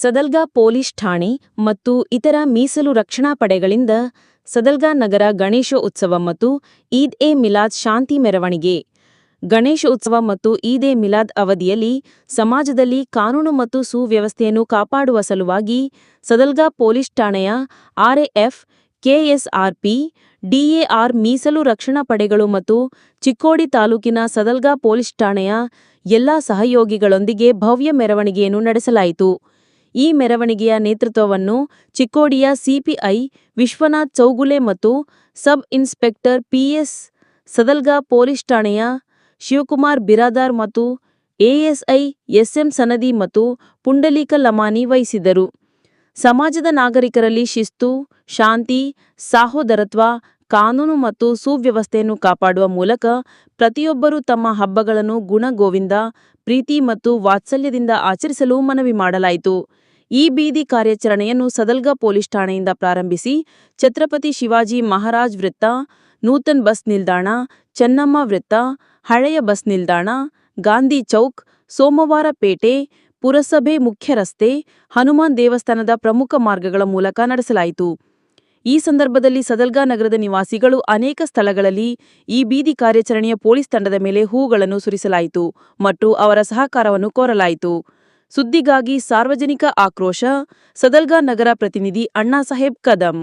Sadalga police ಠಾಣೆ ಮತ್ತು ಇತರ ಮೀಸಲು ರಕ್ಷಣಾ ಪಡೆಗಳಿಂದ ಸದಲ್ಗಾ ನಗರ ಗಣೇಶ ಉತ್ಸವ ಮತ್ತು ಈದ್ ಎ ಮಿಲಾದ್ ಶಾಂತಿ ಮೆರವಣಿಗೆ. ಗಣೇಶ ಉತ್ಸವ ಮತ್ತು ಈದ್ ಎ ಮಿಲಾದ್ ಅವಧಿಯಲ್ಲಿ ಸಮಾಜದಲ್ಲಿ ಕಾನೂನು ಮತ್ತು ಸುವ್ಯವಸ್ಥೆಯನ್ನು ಕಾಪಾಡುವ ಸಲುವಾಗಿ ಸದಲ್ಗಾ ಪೊಲೀಸ್ ಠಾಣೆಯ ಆರ್ಎಎಫ್ ಕೆಎಸ್ಆರ್ಪಿ, ಡಿಎಆರ್ ಮೀಸಲು ರಕ್ಷಣಾ ಪಡೆಗಳು ಮತ್ತು ಚಿಕ್ಕೋಡಿ ತಾಲೂಕಿನ ಸದಲ್ಗಾ ಪೊಲೀಸ್ ಠಾಣೆಯ ಎಲ್ಲಾ ಸಹಯೋಗಿಗಳೊಂದಿಗೆ ಭವ್ಯ ಮೆರವಣಿಗೆಯನ್ನು ನಡೆಸಲಾಯಿತು. ಈ ಮೆರವಣಿಗೆಯ ನೇತೃತ್ವವನ್ನು ಚಿಕ್ಕೋಡಿಯ ಸಿಪಿಐ ವಿಶ್ವನಾಥ್ ಚೌಗುಲೆ ಮತ್ತು sub inspector PS Sadalga police ಠಾಣೆಯ ಶಿವಕುಮಾರ್ ಬಿರಾದಾರ್ ಮತ್ತು ಎಎಸ್ಐ ಎಸ್ಎಂ ಸನದಿ ಮತ್ತು ಪುಂಡಲೀಕ ಲಮಾನಿ ವಹಿಸಿದರು ಸಮಾಜದ ನಾಗರಿಕರಲ್ಲಿ ಶಿಸ್ತು, ಶಾಂತಿ, ಸಾಹೋದರತ್ವ, ಕಾನೂನು ಮತ್ತು ಸುವ್ಯವಸ್ಥೆಯನ್ನು ಕಾಪಾಡುವ ಮೂಲಕ ಪ್ರತಿಯೊಬ್ಬರೂ ತಮ್ಮ ಹಬ್ಬಗಳನ್ನು ಗುಣಗೋವಿಂದ ಪ್ರೀತಿ ಮತ್ತು ವಾತ್ಸಲ್ಯದಿಂದ ಆಚರಿಸಲು ಮನವಿ ಮಾಡಲಾಯಿತು. ಈ ಬೀದಿ ಕಾರ್ಯಾಚರಣೆಯನ್ನು ಸದಲ್ಗಾ ಪೊಲೀಸ್ ಠಾಣೆಯಿಂದ ಪ್ರಾರಂಭಿಸಿ ಛತ್ರಪತಿ ಶಿವಾಜಿ ಮಹಾರಾಜ್ ವೃತ್ತ, ನೂತನ್ ಬಸ್ ನಿಲ್ದಾಣ, ಚೆನ್ನಮ್ಮ ವೃತ್ತ, ಹಳೆಯ ಬಸ್ ನಿಲ್ದಾಣ, ಗಾಂಧಿ ಚೌಕ್, ಸೋಮವಾರ ಪೇಟೆ, ಪುರಸಭೆ ಮುಖ್ಯ ರಸ್ತೆ, ಹನುಮಾನ್ ದೇವಸ್ಥಾನದ ಪ್ರಮುಖ ಮಾರ್ಗಗಳ ಮೂಲಕ ನಡೆಸಲಾಯಿತು. ಈ ಸಂದರ್ಭದಲ್ಲಿ ಸದಲ್ಗಾ ನಗರದ ನಿವಾಸಿಗಳು ಅನೇಕ ಸ್ಥಳಗಳಲ್ಲಿ ಈ ಬೀದಿ ಕಾರ್ಯಾಚರಣೆಯ ಪೊಲೀಸ್ ತಂಡದ ಮೇಲೆ ಹೂಗಳನ್ನು ಸುರಿಸಲಾಯಿತು ಮತ್ತು ಅವರ ಸಹಕಾರವನ್ನು ಕೋರಲಾಯಿತು. ಸುದ್ದಿಗಾಗಿ ಸಾರ್ವಜನಿಕ ಆಕ್ರೋಶ ಸದಲ್ಗಾ ನಗರ ಪ್ರತಿನಿಧಿ ಅಣ್ಣಾಸಾಹೇಬ್ ಕದಂ.